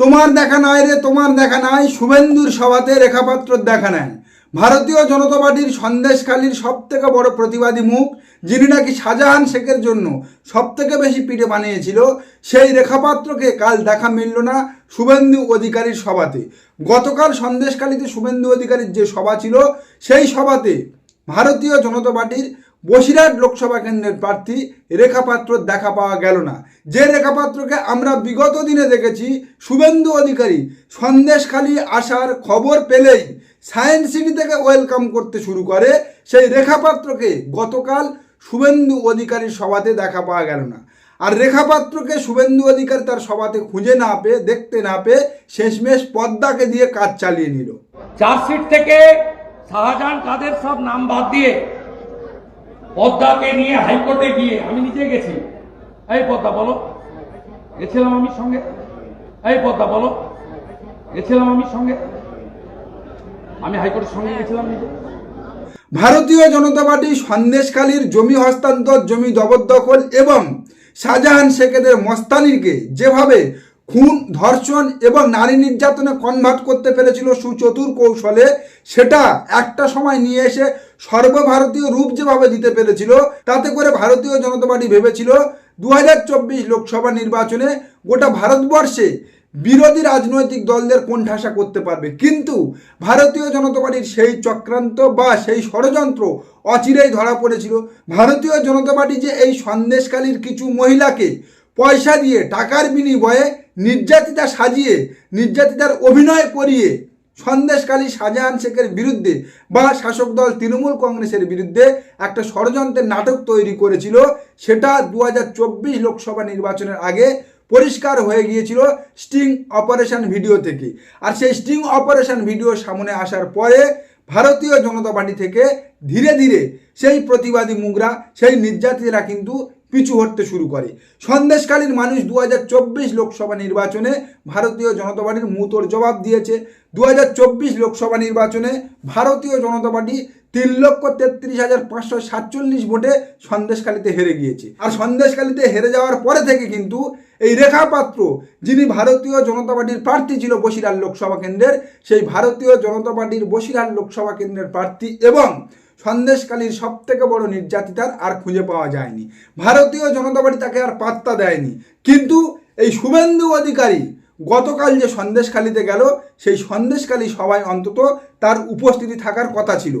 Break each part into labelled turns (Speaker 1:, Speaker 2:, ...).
Speaker 1: তোমার দেখা নাই রে, তোমার দেখা নাই, শুভেন্দুর সভাতে রেখাপাত্র দেখা নেয় ভারতীয় জনতা পার্টির সন্দেশখালীর সব থেকে বড় প্রতিবাদী মুখ, যিনি নাকি শাহজাহান শেখের জন্য সব থেকে বেশি পিঠে বানিয়েছিল, সেই রেখাপাত্রকে কাল দেখা মিলল না শুভেন্দু অধিকারীর সভাতে। গতকাল সন্দেশখালীতে শুভেন্দু অধিকারীর যে সভা ছিল, সেই সভাতে ভারতীয় জনতা পার্টির বসিরহাট লোকসভা কেন্দ্রের প্রার্থী রেখাপাত্র দেখা পাওয়া গেল না। যে রেখাপাত্রকে আমরা বিগত দিনে দেখেছি, শুভেন্দু অধিকারী সন্দেশখালী আসার খবর পেলেই সায়েন্স সিটি থেকে ওয়েলকাম করতে শুরু করে। সেই রেখাপাত্রকে গতকাল শুভেন্দু অধিকারীর সভাতে দেখা পাওয়া গেল না। আর রেখাপাত্রকে শুভেন্দু অধিকারী তার সভাতে খুঁজে না পেয়ে, দেখতে না পেয়ে শেষমেশ পদ্মাকে দিয়ে কাজ চালিয়ে নিল।
Speaker 2: চার্জশিট থেকে শাহজাহান কাদের সব নাম বাদ দিয়ে পদ্মাকে নিয়ে হাইকোর্টে গিয়ে, আমি নিজে গেছি। এই পদ্মা, বলো। গেছিলাম আমি সঙ্গে। এই পদ্মা, বলো। গেছিলাম আমি সঙ্গে। আমি হাইকোর্টের সঙ্গে গেছিলাম নিজে।
Speaker 1: ভারতীয় জনতা পার্টি সন্দেশখালীর জমি হস্তান্তর, জমি জবরদখল এবং শাহজাহান শেখেদের মস্তানিকে যেভাবে খুন, ধর্ষণ এবং নারী নির্যাতনে কনভার্ট করতে পেরেছিল সুচতুর কৌশলে। সেটা একটা সময় নিয়ে এসে সর্বভারতীয় রূপ যেভাবে দিতে পেরেছিল, তাতে করে ভারতীয় জনতা পার্টি ভেবেছিল দু হাজার চব্বিশ লোকসভা নির্বাচনে গোটা ভারতবর্ষে বিরোধী রাজনৈতিক দলদের কোণঠাসা করতে পারবে। কিন্তু ভারতীয় জনতা পার্টির সেই চক্রান্ত বা সেই ষড়যন্ত্র অচিরেই ধরা পড়েছিল। ভারতীয় জনতা পার্টি যে এই সন্দেশকালীর কিছু মহিলাকে পয়সা দিয়ে টাকার বিনিময়ে নির্যাতিতা সাজিয়ে, নির্যাতিতার অভিনয় করিয়ে সন্দেশকালী শাহজাহান শেখের বিরুদ্ধে বা শাসক দল তৃণমূল কংগ্রেসের বিরুদ্ধে একটা ষড়যন্ত্রের নাটক তৈরি করেছিল। সেটা দু হাজার চব্বিশ লোকসভা নির্বাচনের আগে পরিষ্কার হয়ে গিয়েছিল স্টিং অপারেশন ভিডিও থেকে। আর সেই স্টিং অপারেশন ভিডিও সামনে আসার পরে ভারতীয় জনতা পার্টি থেকে ধীরে ধীরে সেই প্রতিবাদী মুগরা সেই নির্যাতিতরা কিন্তু পিছু হটতে শুরু করে। সন্দেশকালীন মানুষ দু হাজার চব্বিশ লোকসভা নির্বাচনে ভারতীয় জনতা পার্টির মুতোর জবাব দিয়েছে। দু হাজার চব্বিশ লোকসভা নির্বাচনে ভারতীয় জনতা পার্টি তিন লক্ষ তেত্রিশ হাজার পাঁচশো সাতচল্লিশ ভোটে সন্দেশখালীতে হেরে গিয়েছে। আর সন্দেশখালীতে হেরে যাওয়ার পরে থেকে কিন্তু এই রেখা পাত্র যিনি ভারতীয় জনতা পার্টির প্রার্থী ছিল বসিরহাট লোকসভা কেন্দ্রের, সেই ভারতীয় জনতা পার্টির বসিরহাট লোকসভা কেন্দ্রের প্রার্থী এবং সন্দেশকালীর সব থেকে বড় নির্যাতিতার আর খুঁজে পাওয়া যায়নি। ভারতীয় জনতা পার্টি তাকে আর পাত্তা দেয়নি। কিন্তু এই শুভেন্দু অধিকারী গতকাল যে সন্দেশখালিতে গেল, সেই সন্দেশখালী সবাই অন্তত তার উপস্থিতি থাকার কথা ছিল।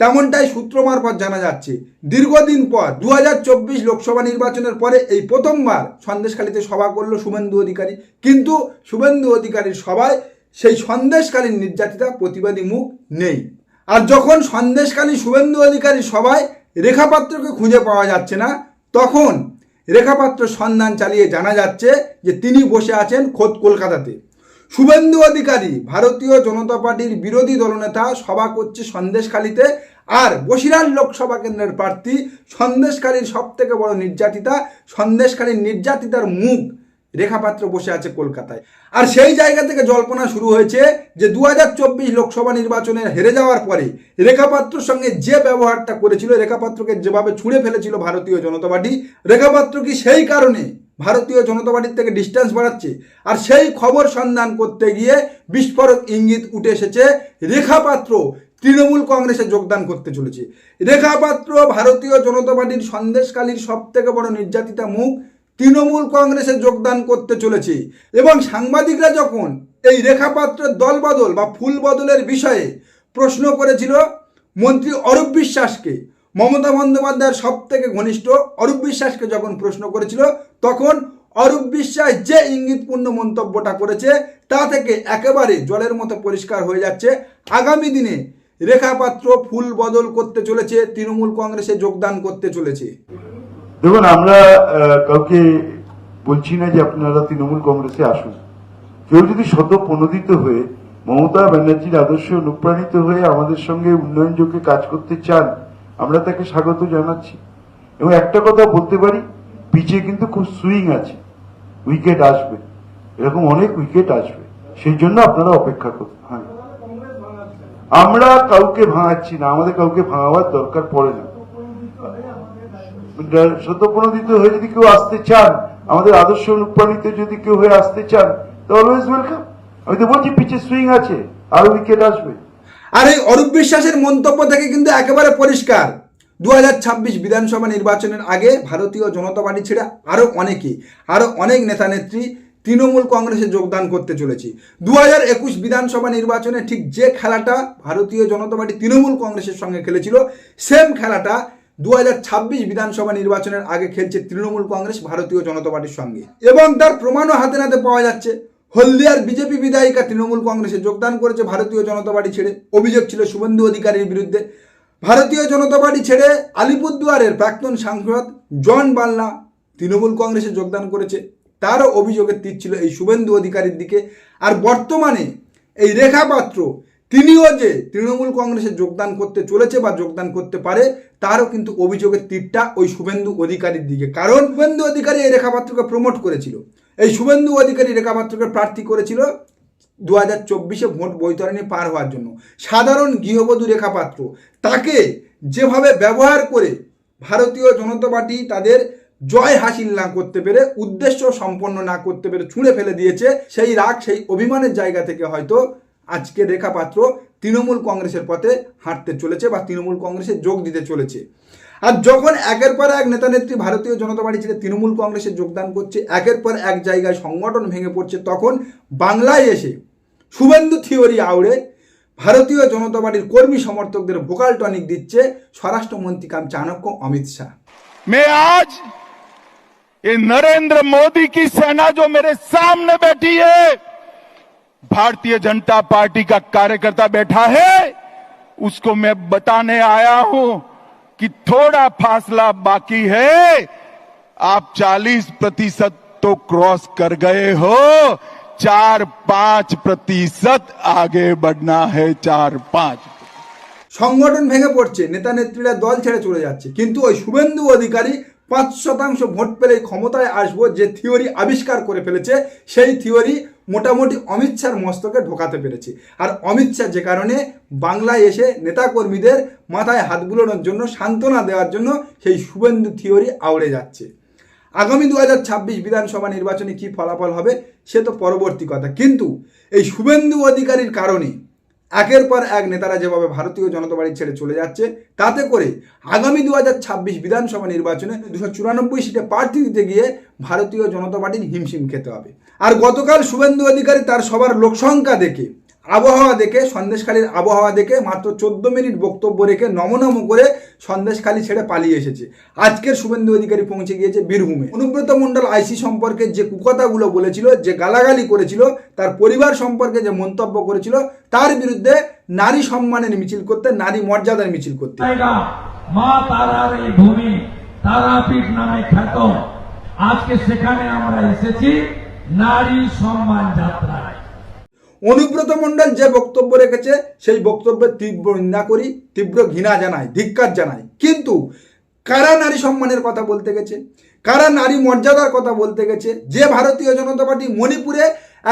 Speaker 1: তেমনটাই সূত্র মারফত জানা যাচ্ছে, দীর্ঘদিন পর দু হাজার চব্বিশ লোকসভা নির্বাচনের পরে এই প্রথমবার সন্দেশখালীতে সভা করল শুভেন্দু অধিকারী। কিন্তু শুভেন্দু অধিকারীর সভায় সেই সন্দেশকালীন নির্যাতিতা প্রতিবাদী মুখ নেই। আর যখন সন্দেশকালী শুভেন্দু অধিকারী সবাই রেখাপাত্রকে খুঁজে পাওয়া যাচ্ছে না, তখন রেখাপাত্র সন্ধান চালিয়ে জানা যাচ্ছে যে তিনি বসে আছেন খোদ কলকাতাতে। শুভেন্দু অধিকারী, ভারতীয় জনতা পার্টির বিরোধী দলনেতা সভা করছে সন্দেশখালীতে আর বসিরহাট লোকসভা কেন্দ্রের প্রার্থী সন্দেশখালীর সব থেকে বড় নির্যাতিতা সন্দেশখালীর নির্যাতিতার মুখ রেখাপাত্র বসে আছে কলকাতায়। আর সেই জায়গা থেকে জল্পনা শুরু হয়েছে যে দু হাজার চব্বিশ লোকসভা নির্বাচনে হেরে যাওয়ার পরে রেখাপাত্রর সঙ্গে যে ব্যবহারটা করেছিল, রেখাপাত্রকে যেভাবে ছুঁড়ে ফেলেছিল ভারতীয় জনতা পার্টি, রেখাপাত্র কি সেই কারণে ভারতীয় জনতা পার্টির থেকে ডিস্টেন্স বাড়াচ্ছে? আর সেই খবর সন্ধান করতে গিয়ে বিস্ফোরক ইঙ্গিত উঠে এসেছে, রেখাপাত্র তৃণমূল কংগ্রেসে যোগদান করতে চলেছে। রেখাপাত্র ভারতীয় জনতা পার্টির সন্দেশকালীর সব থেকে বড় নির্যাতিতা মুখ তৃণমূল কংগ্রেসে যোগদান করতে চলেছে এবং সাংবাদিকরা যখন এই রেখাপাত্রের দল বদল বা ফুল বদলের বিষয়ে প্রশ্ন করেছিল, মন্ত্রী অরূপ বিশ্বাসকে, মমতা বন্দ্যোপাধ্যায়ের সব থেকে ঘনিষ্ঠ অরূপ বিশ্বাসকে যখন প্রশ্ন করেছিল, তখন অরূপ বিশ্বাস যে ইঙ্গিতপূর্ণ মন্তব্যটা করেছে, তা থেকে একেবারে জলের মতো পরিষ্কার হয়ে যাচ্ছে। আগামী দিনে রেখাপাত্র ফুল বদল করতে চলেছে, তৃণমূল কংগ্রেসে যোগদান করতে চলেছে।
Speaker 3: দেখুন, আমরা কাউকে বলছি না যে আপনারা তৃণমূল কংগ্রেসে আসুন। কেউ যদি শত প্রণোদিত হয়ে মমতা ব্যানার্জির আদর্শ অনুপ্রাণিত হয়ে আমাদের সঙ্গে উন্নয়ন যোগে কাজ করতে চান, আমরা তাকে স্বাগত জানাচ্ছি। এবং একটা কথা বলতে পারি, পিচে কিন্তু খুব সুইং আছে। উইকেট আসবে। এরকম অনেক উইকেট আসবে। সেই জন্য আপনারা অপেক্ষা করুন হ্যাঁ। আমরা কাউকে ভাঙাচ্ছি না, আমাদের কাউকে ভাঙাবার দরকার পড়ে না। শতপ্রণোদিত হয়ে যদি কেউ আসতে চান, আমাদের আদর্শ অনুপ্রাণিত যদি কেউ হয়ে আসতে চান আমি তো বলছি, পিচে সুইং আছে, আরও উইকেট আসবে।
Speaker 1: আর এই অরূপ বিশ্বাসের মন্তব্য থেকে কিন্তু একেবারে পরিষ্কার। দু বিধানসভা নির্বাচনের আগে ভারতীয় জনতা পার্টি ছেড়ে আরও অনেকে আরও অনেক নেতা নেত্রী তৃণমূল কংগ্রেসে যোগদান করতে চলেছে। দু একুশ বিধানসভা নির্বাচনে ঠিক যে খেলাটা ভারতীয় জনতা পার্টি তৃণমূল কংগ্রেসের সঙ্গে খেলেছিল, সেম খেলাটা দু হাজার ছাব্বিশ বিধানসভা নির্বাচনের আগে খেলছে তৃণমূল কংগ্রেস, ভারতীয় জনতা পার্টির সঙ্গে। এবং তার প্রমাণও হাতে নাতে পাওয়া যাচ্ছে। হলদিয়ার বিজেপি বিধায়িকা তৃণমূল কংগ্রেসে যোগদান করেছে ভারতীয় জনতা পার্টি ছেড়ে। অভিযোগ ছিল শুভেন্দু অধিকারীর বিরুদ্ধে। ভারতীয় জনতা পার্টি ছেড়ে আলিপুরদুয়ারের প্রাক্তন সাংসদ জন বাল্লা তৃণমূল কংগ্রেসে যোগদান করেছে। তারও অভিযোগের তীর ছিল এই শুভেন্দু অধিকারীর দিকে। আর বর্তমানে এই রেখা পাত্র, তিনিও যে তৃণমূল কংগ্রেসে যোগদান করতে চলেছে বা যোগদান করতে পারে তারও কিন্তু অভিযোগের তীরটা ওই শুভেন্দু অধিকারীর দিকে। কারণ শুভেন্দু অধিকারী এই রেখা পাত্রকে প্রমোট করেছিল। এই শুভেন্দু অধিকারী রেখা পাত্রকে প্রার্থী করেছিল দু হাজার চব্বিশে ভোট বৈতরণী পার হওয়ার জন্য। সাধারণ গৃহবধূ রেখা পাত্র তাকে যেভাবে ব্যবহার করে ভারতীয় জনতা পার্টি তাদের জয় হাসিল না করতে পেরে, উদ্দেশ্য সম্পন্ন না করতে পেরে ছুঁড়ে ফেলে দিয়েছে, সেই রাগ, সেই অভিমানের জায়গা থেকে হয়তো আজকে রেখা পাত্র তৃণমূল কংগ্রেসের পথে হাঁটতে চলেছে বা তৃণমূল কংগ্রেসে যোগ দিতে চলেছে আর যখন একের পর এক নেতা নেত্রী ভারতীয় জনতা পার্টি ছেড়ে তৃণমূল কংগ্রেসে যোগদান করছে একের পর এক জায়গায় সংগঠন ভেঙে পড়ছে তখন বাংলায় এসে শুভেন্দু থিওরি আউড়ে ভারতীয় জনতা পার্টির কর্মী সমর্থকদের ভোকাল টনিক দিচ্ছে স্বরাষ্ট্রমন্ত্রী কাম চাণক্য অমিত শাহ
Speaker 4: मैं आज ये नरेंद्र मोदी की सेना जो मेरे सामने बैठी है भारतीय जनता पार्टी का कार्यकर्ता बैठा है उसको मैं बताने आया हूं कि थोड़ा फासला बाकी है आप 40 प्रतिशत तो क्रॉस कर गए हो चार पांच प्रतिशत आगे बढ़ना है चार पांच
Speaker 1: সংগঠন ভেঙে পড়ছে নেতা নেত্রীরা দল ছেড়ে চলে যাচ্ছে কিন্তু ওই শুভেন্দু অধিকারী পাঁচ শতাংশ ভোট পেলে ক্ষমতায় আসবো যে থিওরি আবিষ্কার করে ফেলেছে সেই থিওরি মোটামুটি অমিত শাহর মস্তকে ঢোকাতে পেরেছি। আর অমিত শাহ যে কারণে বাংলায় এসে নেতাকর্মীদের মাথায় হাত বুলোনোর জন্য, সান্ত্বনা দেওয়ার জন্য সেই শুভেন্দু থিওরি আউড়ে যাচ্ছে। আগামী দু হাজার ছাব্বিশ বিধানসভা নির্বাচনে কি ফলাফল হবে, সে তো পরবর্তী কথা। কিন্তু এই শুভেন্দু অধিকারীর কারণে একের পর এক নেতারা যেভাবে ভারতীয় জনতা পার্টি ছেড়ে চলে যাচ্ছে, তাতে করে আগামী দু হাজার ছাব্বিশ বিধানসভা নির্বাচনে দুশো চুরানব্বই সিটে প্রার্থী দিতে গিয়ে ভারতীয় জনতা পার্টির হিমশিম খেতে হবে। আর গতকাল শুভেন্দু অধিকারী তার সবার লোকসংখ্যা দেখে, আবহাওয়া দেখে, সন্দেশখালীর আবহাওয়া দেখে মাত্র চোদ্দ মিনিট বক্তব্য রেখে নমনম করে সন্দেশখালী ছেড়ে পালিয়ে এসেছে। আজকের শুভেন্দু অধিকারী পৌঁছে গিয়েছে বীরভূমে। অনুব্রত মণ্ডল আইসি সম্পর্কে যে কুকথাগুলো বলেছিল, যে গালাগালি করেছিল, তার পরিবার সম্পর্কে যে মন্তব্য করেছিল, তার বিরুদ্ধে নারী সম্মানের মিছিল করতে, নারী মর্যাদার মিছিল করতে।
Speaker 2: মা তারার এই ভূমি, তারাপীঠ নামে খ্যাত। আজকে সেখানে আমরা এসেছি, নারী সম্মান যাত্রায়।
Speaker 1: অনুব্রত মণ্ডল যে বক্তব্য রেখেছে, সেই বক্তব্যের তীব্র নিন্দা করি, তীব্র ঘৃণা জানাই, ধিক্কার জানাই। কিন্তু কারা নারী সম্মানের কথা বলতে গেছে? কারা নারী মর্যাদার কথা বলতে গেছে? যে ভারতীয় জনতা পার্টি মণিপুরে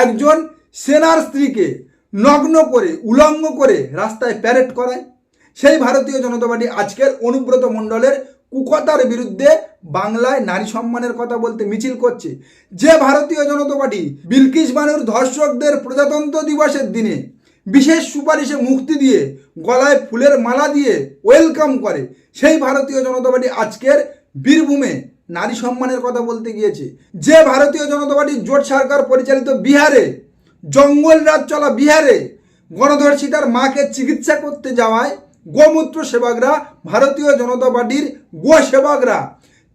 Speaker 1: একজন সেনার স্ত্রীকে নগ্ন করে, উলঙ্গ করে রাস্তায় প্যারেড করায়, সেই ভারতীয় জনতা পার্টি আজকের অনুব্রত মণ্ডলের কুকতার বিরুদ্ধে বাংলায় নারী সম্মানের কথা বলতে মিছিল করছে। যে ভারতীয় জনতা পার্টি বিলকিস বানুর ধর্ষকদের প্রজাতন্ত্র দিবসের দিনে বিশেষ সুপারিশে মুক্তি দিয়ে গলায় ফুলের মালা দিয়ে ওয়েলকাম করে, সেই ভারতীয় জনতা পার্টি আজকের বীরভূমে নারী সম্মানের কথা বলতে গিয়েছে। যে ভারতীয় জনতা পার্টি জোট সরকার পরিচালিত বিহারে, জঙ্গল রাজ চলা বিহারে গণধর্ষিতার মাকে চিকিৎসা করতে যাওয়ায় গোমূত্র সেবকরা ভারতীয় জনতা পার্টির গো সেবকরা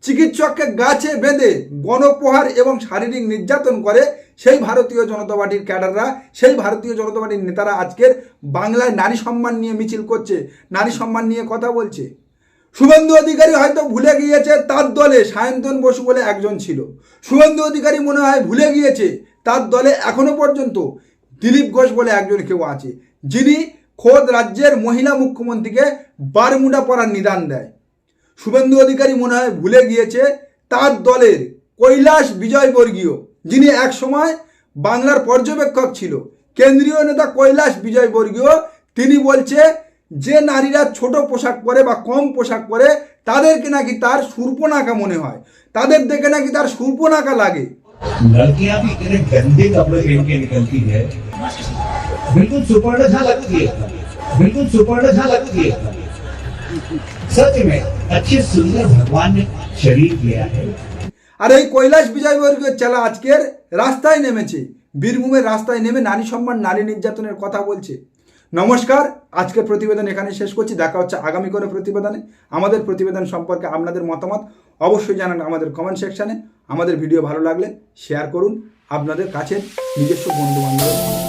Speaker 1: চিকিৎসককে গাছে বেঁধে গণপ্রহার এবং শারীরিক নির্যাতন করে সেই ভারতীয় জনতা পার্টির ক্যাডাররা, সেই ভারতীয় জনতা পার্টির নেতারা আজকের বাংলায় নারী সম্মান নিয়ে মিছিল করছে, নারী সম্মান নিয়ে কথা বলছে। শুভেন্দু অধিকারী হয়তো ভুলে গিয়েছে, তার দলে সায়ন্তন বসু বলে একজন ছিল। শুভেন্দু অধিকারী মনে হয় ভুলে গিয়েছে, তার দলে এখনও পর্যন্ত দিলীপ ঘোষ বলে একজন কেউ আছে। যিনি খোদ রাজ্যের মহিলা মুখ্যমন্ত্রীকে বারমুডা পরার নিদান দেয়। শুভেন্দু অধিকারী মনে হয় ভুলে গিয়েছে, তার দলের কৈলাস বিজয়বর্গীয়, যিনি এক সময় বাংলার পর্যবেক্ষক ছিল, কেন্দ্রীয় নেতা কৈলাস বিজয়বর্গীয়, তিনি বলছে, যে নারীরা ছোট পোশাক পরে বা কম পোশাক পরে, তাদেরকে নাকি তার সুর্পনাকা মনে হয়। তাদের দেখে নাকি তার সুর্পনাকা লাগে।
Speaker 5: लड़कियां भी इतने गंदे कपड़े पहन के निकलती है बिल्कुल सुपर्ण झा लगती है बिल्कुल सुपर्ण झा लगती है सच में अच्छे सुंदर भगवान ने शरीर दिया है
Speaker 1: আর এই কৈলাস বিজয়বর্গীয় চেলা আজকের রাস্তায় নেমেছে বীরভূমের রাস্তায় নেমে নারী সম্মান নারী নির্যাতনের কথা বলছে নমস্কার আজকের প্রতিবেদন এখানে শেষ করছি দেখা হচ্ছে আগামী কোনো প্রতিবেদনে আমাদের প্রতিবেদন সম্পর্কে আপনাদের মতামত অবশ্যই জানান আমাদের কমেন্ট সেকশানে আমাদের ভিডিও ভালো লাগলে শেয়ার করুন আপনাদের কাছের নিজস্ব বন্ধু বান্ধব